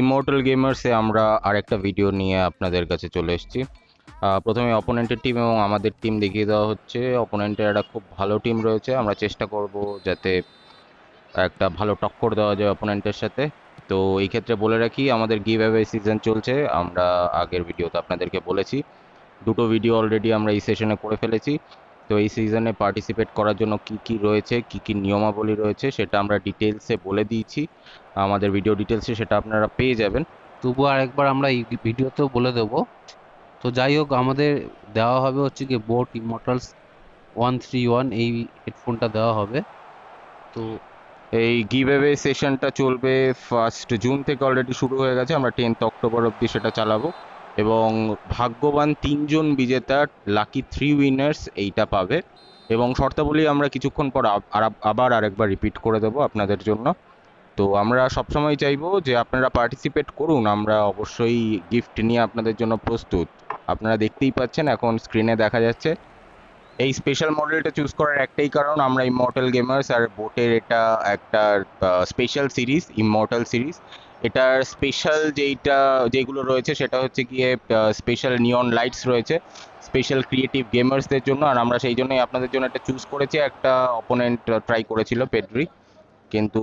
Immortal গেমার্সে আমরা আরেকটা video নিয়ে আপনাদের কাছে চলে এসেছি। প্রথমে অপোনেন্টের টিম এবং আমাদের টিম দেখিয়ে দেওয়া হচ্ছে। অপোনেন্টের একটা খুব ভালো টিম রয়েছে। আমরা চেষ্টা করব যাতে একটা ভালো টক্কর দেওয়া যায় অপোনেন্টের সাথে। তো এই ক্ষেত্রে বলে রাখি, আমাদের গিভ অ্যাওয়ে সিজন চলছে। আমরা আগের ভিডিওতে আপনাদেরকে বলেছি। দুটো ভিডিও অলরেডি আমরা এই সেশনে করে ফেলেছি। তো এই সিজনে পার্টিসিপেট করার জন্য কি কি রয়েছে কি কি নিয়মাবলী রয়েছে সেটা আমরা ডিটেলসে বলে দিয়েছি। আমাদের ভিডিও ডিটেলসে সেটা আপনারা পেয়ে যাবেন। তবু আরেকবার আমরা এই ভিডিওতেও বলে দেব। তো যাই হোক আমাদের দেওয়া হবে হচ্ছে কি boat immortals one three one এই হেডফোনটা দেওয়া হবে। তো এই গিভ অ্যাওয়ে সেশনটা চলবে ফার্স্ট জুন থেকে অলরেডি শুরু হয়ে গেছে। আমরা টেন্থ অক্টোবর অবধি সেটা চালাবো। এবং ভাগ্যবান তিনজন বিজেতা লাকি থ্রি উইনার্স এইটা পাবে। এবং শর্তাবলী আমরা কিছুক্ষণ পর আবার আরেকবার রিপিট করে দেবো আপনাদের জন্য। তো আমরা সবসময় চাইব যে আপনারা পার্টিসিপেট করুন, আমরা অবশ্যই গিফট নিয়ে আপনাদের জন্য প্রস্তুত। আপনারা দেখতেই পাচ্ছেন এখন স্ক্রিনে দেখা যাচ্ছে। এই স্পেশাল মডেলটা চুজ করার একটাই কারণ, আমরা ইমর্টাল গেমার্স আর বোটের এটা একটা স্পেশাল সিরিজ ইমর্টাল সিরিজ এটার স্পেশাল যেইটা, যেগুলো রয়েছে সেটা হচ্ছে গিয়ে স্পেশাল নিয়ন লাইটস রয়েছে। স্পেশাল ক্রিয়েটিভ গেমার্সদের জন্য। আর আমরা সেই জন্যই আপনাদের জন্য একটা চুজ করেছি। একটা অপোনেন্ট ট্রাই করেছিল পেড্রি কিন্তু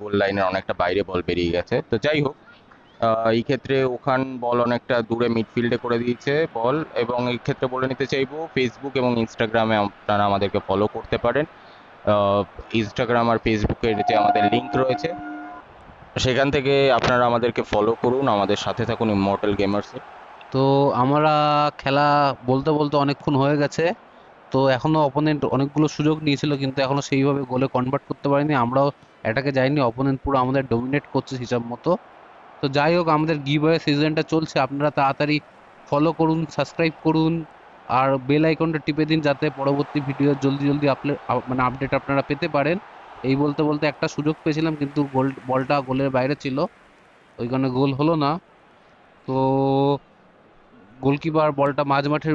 গোল লাইনের অনেকটা বাইরে বল বেরিয়ে গেছে। তো যাই হোক এই ক্ষেত্রে ওখান বল অনেকটা দূরে মিডফিল্ডে করে দিয়েছে বল এবং এই ক্ষেত্রে বলে নিতে চাইব ফেসবুক এবং ইনস্টাগ্রামে আপনারা আমাদেরকে ফলো করতে পারেন। ইনস্টাগ্রাম আর ফেসবুকের যে আমাদের লিঙ্ক রয়েছে সেখান থেকে আপনারা আমাদেরকে ফলো করুন, আমাদের সাথে থাকুন ইমর্টাল গেমার্সের তো আমরা খেলা বলতে বলতে অনেকক্ষণ হয়ে গেছে। তো এখনও অপোনেন্ট অনেকগুলো সুযোগ নিয়েছিল, কিন্তু এখনও সেইভাবে গোলে কনভার্ট করতে পারিনি। আমরাও অ্যাটাকে যাইনি অপোনেন্ট পুরো আমাদের ডোমিনেট করছে হিসাব মতো। তো যাই হোক, আমাদের গিভ অ্যাওয়ে সিজনটা চলছে। আপনারা তাড়াতাড়ি ফলো করুন সাবস্ক্রাইব করুন, আর বেল আইকনটা টিপে দিন যাতে পরবর্তী ভিডিও জলদি জলদি আপলোড মানে আপডেট আপনারা পেতে পারেন। এই বলতে বলতে একটা সুযোগ পেয়েছিলাম, কিন্তু গোল, বলটা গোলের বাইরে ছিল। ওই কারণে গোল হলো না। তো গোলকিপার বলটা মাঝ মাঠে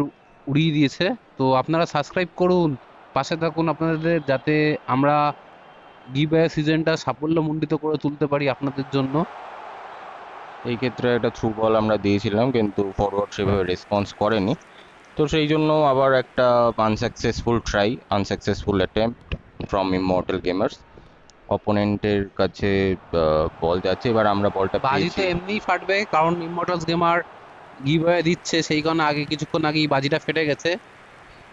উড়িয়ে দিয়েছে। তো আপনারা সাবস্ক্রাইব করুন, পাশে থাকুন আপনাদের, যাতে আমরা অ্যাওয়ে সিজনটা সাফল্যমণ্ডিত করে তুলতে পারি আপনাদের জন্য। এই ক্ষেত্রে একটা থ্রু বল আমরা দিয়েছিলাম, কিন্তু ফরওয়ার্ড সেভাবে রেসপন্স করেনি। তো সেই জন্য আবার একটা unsuccessful try unsuccessful attempt from immortal gamers অপোনেন্টের কাছে বল যাচ্ছে এবার আমরা বলটা বাজি পেয়েছি। তো এমনিই ফাটবে কারণ ইমমর্টালস গেমার গিভ অ্যাওয়ে দিচ্ছে সেই কারণে আগে কিছুক্ষণ আগেই বাজিটা ফেটে গেছে।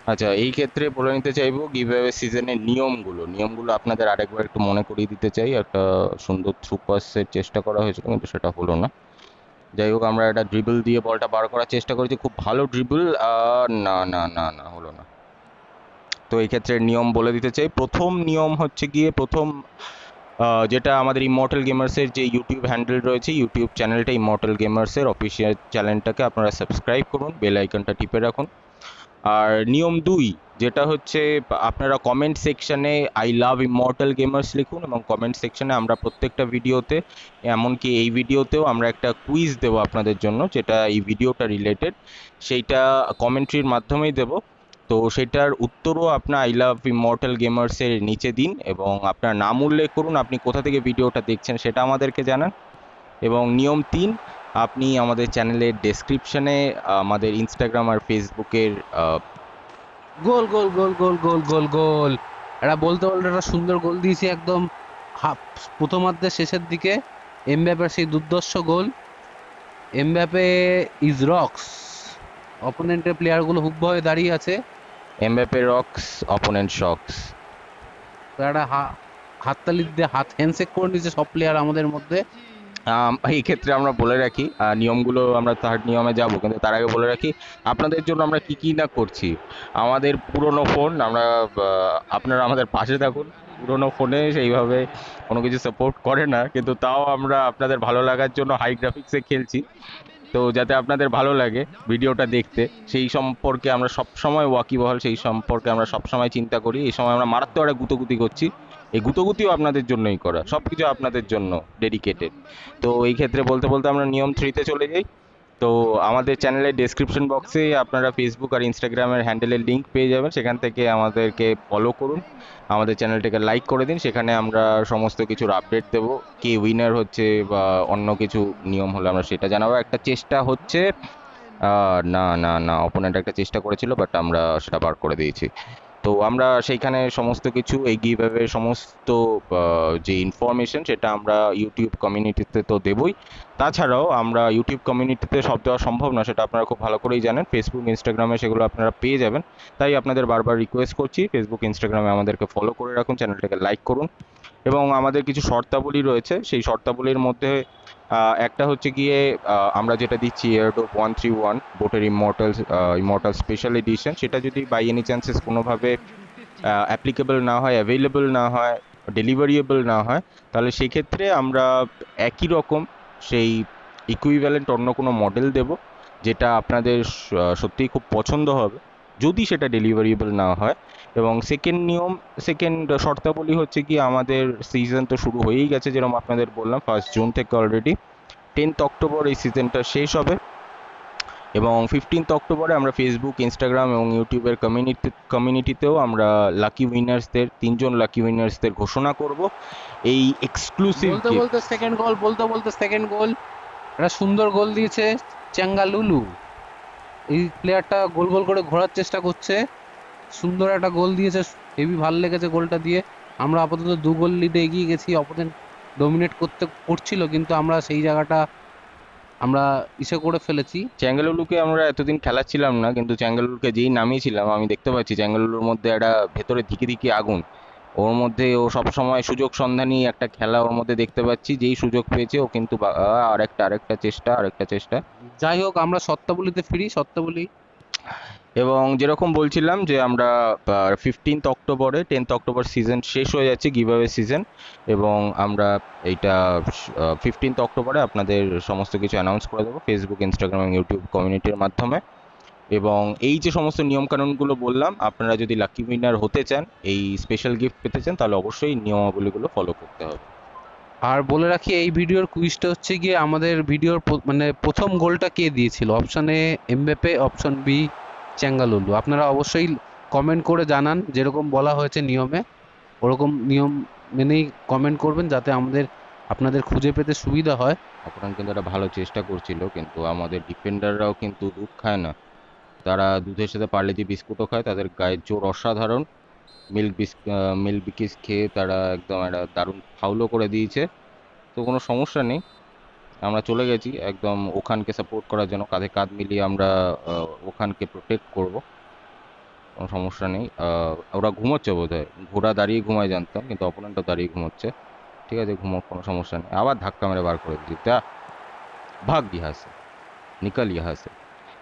আচ্ছা এই ক্ষেত্রে বলে নিতে চাইব গিভ অ্যাওয়ে সিজনের নিয়মগুলো। নিয়মগুলো আপনাদের আরেকবার একটু মনে করিয়ে দিতে চাই একটা সুন্দর থ্রু পাসের চেষ্টা করা হয়েছিল কিন্তু সেটা হলো না। যাই হোক আমরা একটা ড্রিবল দিয়ে বলটা বার করার চেষ্টা করেছি খুব ভালো ড্রিবল না না না না হলো না। তো এই ক্ষেত্রে নিয়ম বলে দিতে চাই। প্রথম নিয়ম হচ্ছে গিয়ে প্রথম যেটা আমাদের ইমর্টাল গেমার্সের যে ইউটিউব হ্যান্ডেল রয়েছে ইউটিউব চ্যানেলটা ইমর্টাল গেমার্সের অফিসিয়াল চ্যানেলটাকে আপনারা সাবস্ক্রাইব করুন বেল আইকনটা টিপে রাখুন। আর নিয়ম দুই, যেটা হচ্ছে আপনারা কমেন্ট সেকশনে আই লাভ ইমর্টাল গেমার্স লিখুন এবং কমেন্ট সেকশনে আমরা প্রত্যেকটা ভিডিওতে এমনকি এই ভিডিওতেও আমরা একটা কুইজ দেবো আপনাদের জন্য, যেটা এই ভিডিওটা রিলেটেড সেইটা কমেন্ট্রির মাধ্যমেই দেবো। তো সেটার উত্তরও আপনার আই লাভ ইমর্টাল গেমার্সের নিচে দিন এবং আপনার নাম উল্লেখ করুন, আপনি কোথা থেকে ভিডিওটা দেখছেন সেটা আমাদেরকে জানান। এবং নিয়ম তিন, আপনি আমাদের চ্যানেলের ডেসক্রিপশনে আমাদের ইনস্টাগ্রাম আর ফেসবুকের গোল গোল গোল গোল গোল গোল গোল। এটা বলতে বলতে একটা সুন্দর গোল দিয়েছে একদম। হাফ প্রথমার্ধের শেষের দিকে এমব্যাপের সেই দুর্দর্শ গোল। এমব্যাপে ইজ রক্স অপোনেন্টের প্লেয়ারগুলো হুবভাবে দাঁড়িয়ে আছে। এমব্যাপে রক্স অপোনেন্ট শক্স একটা হাততালি দিয়ে হাত হ্যান্ডশেক করে নিয়েছে সব প্লেয়ার আমাদের মধ্যে। এই ক্ষেত্রে আমরা বলে রাখি নিয়মগুলো আমরা থার্ড নিয়মে যাব কিন্তু তার আগে বলে রাখি আপনাদের জন্য আমরা কি কি না করছি? আমাদের পুরনো ফোন আমরা আপনারা আমাদের পাশে থাকুন। পুরনো ফোনে সেইভাবে কোনো কিছু সাপোর্ট করে না কিন্তু তাও আমরা আপনাদের ভালো লাগার জন্য হাই গ্রাফিক্সে খেলছি। তো যাতে আপনাদের ভালো লাগে ভিডিওটা দেখতে, সেই সম্পর্কে আমরা সব সময় ওয়াকিবহাল, সেই সম্পর্কে আমরা সব সময় চিন্তা করি। এই সময় আমরা মারাত্মক একটা গুতগুতি করছি। এই গুতগুতিও আপনাদের জন্যই করা সব কিছু আপনাদের জন্য ডেডিকেটেড তো এই ক্ষেত্রে বলতে বলতে আমরা নিয়ম থ্রিতে চলে যাই। তো আমাদের চ্যানেলের ডেসক্রিপশন বক্সে আপনারা ফেসবুক আর ইনস্টাগ্রামের হ্যান্ডেলের লিঙ্ক পেয়ে যাবেন। সেখান থেকে আমাদেরকে ফলো করুন। আমাদের চ্যানেলটাকে লাইক করে দিন। সেখানে আমরা সমস্ত কিছুর আপডেট দেব। কে উইনার হচ্ছে বা অন্য কিছু নিয়ম হলে আমরা সেটা জানাব। একটা চেষ্টা হচ্ছে না না না অপোনেন্ট একটা চেষ্টা করেছিল বাট আমরা সেটা বার করে দিয়েছি। তো আমরা সেইখানে সমস্ত কিছু এগিয়ে ভাবে সমস্ত যে ইনফরমেশন সেটা আমরা ইউটিউব কমিউনিটিতে তো দেবই। তাছাড়াও আমরা ইউটিউব কমিউনিটিতে সব দেওয়া সম্ভব না, সেটা আপনারা খুব ভালো করেই জানেন। ফেসবুক ইনস্টাগ্রামে সেগুলো আপনারা পেয়ে যাবেন। তাই আপনাদের বারবার রিকোয়েস্ট করছি ফেসবুক ইনস্টাগ্রামে আমাদেরকে ফলো করে রাখুন চ্যানেলটাকে লাইক করুন। এবং আমাদের কিছু শর্তাবলী রয়েছে, সেই শর্তাবলীর মধ্যে একটা হচ্ছে গিয়ে আমরা যেটা দিচ্ছি এয়ারডো ওয়ান থ্রি ওয়ান বোটের ইমর্টালস ইমর্টাল স্পেশাল এডিশন সেটা যদি বাই এনি চান্সেস কোনোভাবে অ্যাপ্লিকেবল না হয় অ্যাভেলেবল না হয় ডেলিভারিয়েবল না হয়, তাহলে সেক্ষেত্রে আমরা একই রকম সেই ইকুইভ্যালেন্ট অন্য কোনো মডেল দেব, যেটা আপনাদের সত্যিই খুব পছন্দ হবে, যদি সেটা ডেলিভারিবল না হয়। এবং সেকেন্ড নিয়ম সেকেন্ড শর্তাবলী হচ্ছে কি, আমাদের সিজন তো শুরু হয়েই গেছে যেরকম আপনাদের বললাম ফার্স্ট জুন থেকে অলরেডি টেন্থ অক্টোবর এই সিজনটা শেষ হবে। এবং ফিফটিন্থ অক্টোবরে আমরা ফেসবুক ইনস্টাগ্রাম এবং ইউটিউবের কমিউনিটি কমিউনিটিতেও আমরা লাকি উইনার্সদের তিনজন লাকি উইনার্সদের ঘোষণা করব। এই এক্সক্লুসিভ বলতে বলতে সেকেন্ড গোল বলতে বলতে সেকেন্ড গোল একটা সুন্দর গোল দিয়েছে চ্যাঙ্গালুলু এই প্লেয়ারটা গোল গোল করে ঘোরার চেষ্টা করছে। সুন্দর একটা গোল দিয়েছে। হেভি ভালো লেগেছে গোলটা দিয়ে। আমরা আপাতত দু গোল লিডে এগিয়ে গেছি। অপোনেন্ট ডমিনেট করতে করছিল কিন্তু আমরা সেই জায়গাটা আমরা ইসে করে ফেলেছি। চ্যাঙ্গালুলুকে আমরা এতদিন খেলাচ্ছিলাম না কিন্তু চ্যাঙ্গালুরুকে যেই নামিয়েছিলাম আমি দেখতে পাচ্ছি চ্যাঙ্গালুলুর মধ্যে একটা ভেতরে ধিকে ধিকে আগুন। ওর মধ্যে ও সব সময় সুযোগ সন্ধানী একটা খেলা ওর মধ্যে দেখতে পাচ্ছি যেই সুযোগ পেয়েছে ও কিন্তু আরেকটা আরেকটা চেষ্টা আরেকটা চেষ্টা। যাই হোক আমরা সত্তাবলিতে ফিরি সত্তাবলি এবং যেরকম বলছিলাম যে আমরা ফিফটিন্থ অক্টোবরে টেন্থ অক্টোবর সিজন শেষ হয়ে যাচ্ছে গিভঅ্যাওয়ে সিজন এবং আমরা এইটা ফিফটিন্থ অক্টোবরে আপনাদের সমস্ত কিছু অ্যানাউন্স করে দেবো ফেসবুক ইনস্টাগ্রাম এবং ইউটিউব কমিউনিটির মাধ্যমে। এবং এই যে সমস্ত নিয়মকানুনগুলো বললাম, আপনারা যদি লাকি উইনার হতে চান, এই স্পেশাল গিফট পেতে চান, তাহলে অবশ্যই নিয়মাবলীগুলো ফলো করতে হবে। আর বলে রাখি, এই ভিডিওর কুইজটা হচ্ছে গিয়ে আমাদের ভিডিওর মানে প্রথম গোলটা কে দিয়েছিল? Option A Mbappe option B চ্যাঙ্গালুলু আপনারা অবশ্যই কমেন্ট করে জানান যেরকম বলা হয়েছে নিয়মে। ওরকম নিয়ম মেনেই কমেন্ট করবেন যাতে আমাদের, আপনাদের খুঁজে পেতে সুবিধা হয়। অপরান কিন্তু একটা ভালো চেষ্টা করছিল, কিন্তু আমাদের ডিফেন্ডাররাও কিন্তু দুধ খায় না। তারা দুধের সাথে পার্লেজি বিস্কুটও খায়, তাদের গায়ের জোর অসাধারণ। মিল্ক বিস মিল্ক বিকিস খেয়ে তারা একদম একটা দারুণ ফাউলও করে দিয়েছে। তো কোনো সমস্যা নেই। আমরা চলে গেছি। একদম ওখানকে সাপোর্ট করার জন্য কাঁধে কাঁধ মিলিয়ে আমরা ওখানকে প্রোটেক্ট করব। কোনো সমস্যা নেই। ওরা ঘুমোচ্ছে বোধ হয় ঘোড়া দাঁড়িয়ে ঘুমায় জানতাম, কিন্তু অপোনেন্টও দাঁড়িয়ে ঘুমোচ্ছে। ঠিক আছে ঘুমো কোনো সমস্যা নেই। আবার ধাক্কা মেরে বার করে দিচ্ছি তা ভাগ ইহাসে নিকাল ইহাসে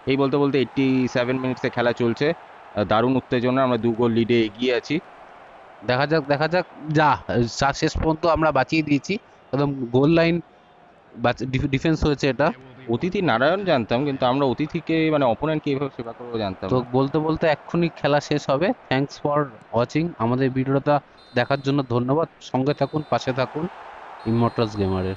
এই বলতে বলতে এইটটি সেভেন মিনিটসে খেলা চলছে। দারুণ উত্তেজনা আমরা দু গোল লিডে এগিয়ে আছি। দেখা যাক দেখা যাক। যা শেষ পর্যন্ত আমরা বাঁচিয়ে দিয়েছি। একদম গোল লাইন ডিফেন্স হয়েছে এটা। অতিথি নারায়ণ জানতাম কিন্তু আমরা অতিথিকে মানে অপোনেন্টকে এইভাবে সেবা করব জানতাম তো বলতে বলতে এক্ষুনি খেলা শেষ হবে। থ্যাঙ্কস ফর ওয়াচিং আমাদের ভিডিওটা দেখার জন্য ধন্যবাদ। সঙ্গে থাকুন পাশে থাকুন। ইমোটাস গেমারের